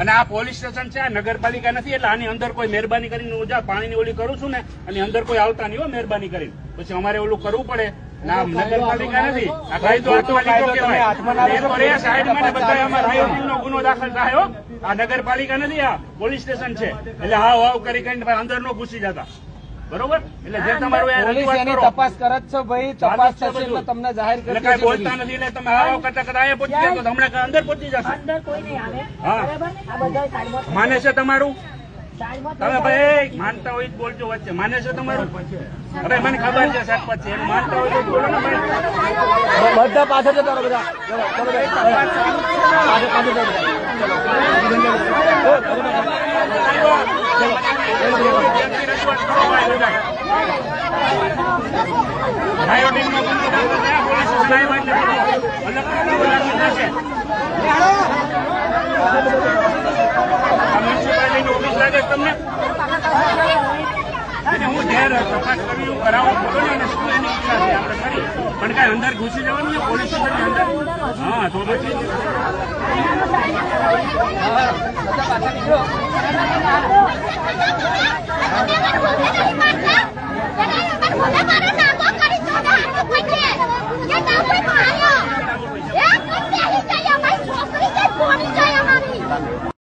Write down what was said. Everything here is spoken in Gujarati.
અને આ પોલીસ સ્ટેશન છે આ નગરપાલિકા નથી એટલે આની અંદર કોઈ મહેરબાની કરીને હું જા પાણીની ઓલી કરું છું ને આની અંદર કોઈ આવતા નહીં હોય મહેરબાની કરીને. પછી અમારે ઓલું કરવું પડે. ના નગરપાલિકા નથી. આ કાયદો લીધો કહેવાય. સાઈડમાં બધા ગુનો દાખલ થાય આ નગરપાલિકા નથી આ પોલીસ સ્ટેશન છે. એટલે હાવ હાવ કરી કરીને અંદર નો ઘૂસી જતા. બરોબર? એટલે જે તમારું પોલીસ એની તપાસ કરે જ છે ભાઈ. તપાસ થશે એટલે તમને જાહેર કરી કઈ બોલતા નથી એટલે તમે હાવ કરતા કરતા અહીંયા પહોંચી તો હમણાં અંદર પહોંચી જશે. અંદર કોઈ નહીં આવે. હા. માને છે તમારું? તમે ભાઈ માનતા હોય બોલજો વચ્ચે. માને છે તમારું? હવે મને ખબર છે સાહેબ પછી. એમ માનતા હોય તો બોલો ને ભાઈ. બધા પાછળ જતા બધા. મ્યુનિસિપાલિટીની ઓફિસ લાગે તમને? અને હું ઘેર તપાસ કરી, હું ઈચ્છા છે પણ કાંઈ અંદર ઘૂસી જવાની છે, પોલીસ સ્ટેશનની અંદર? હા, તો પછી? પાછા નીકળો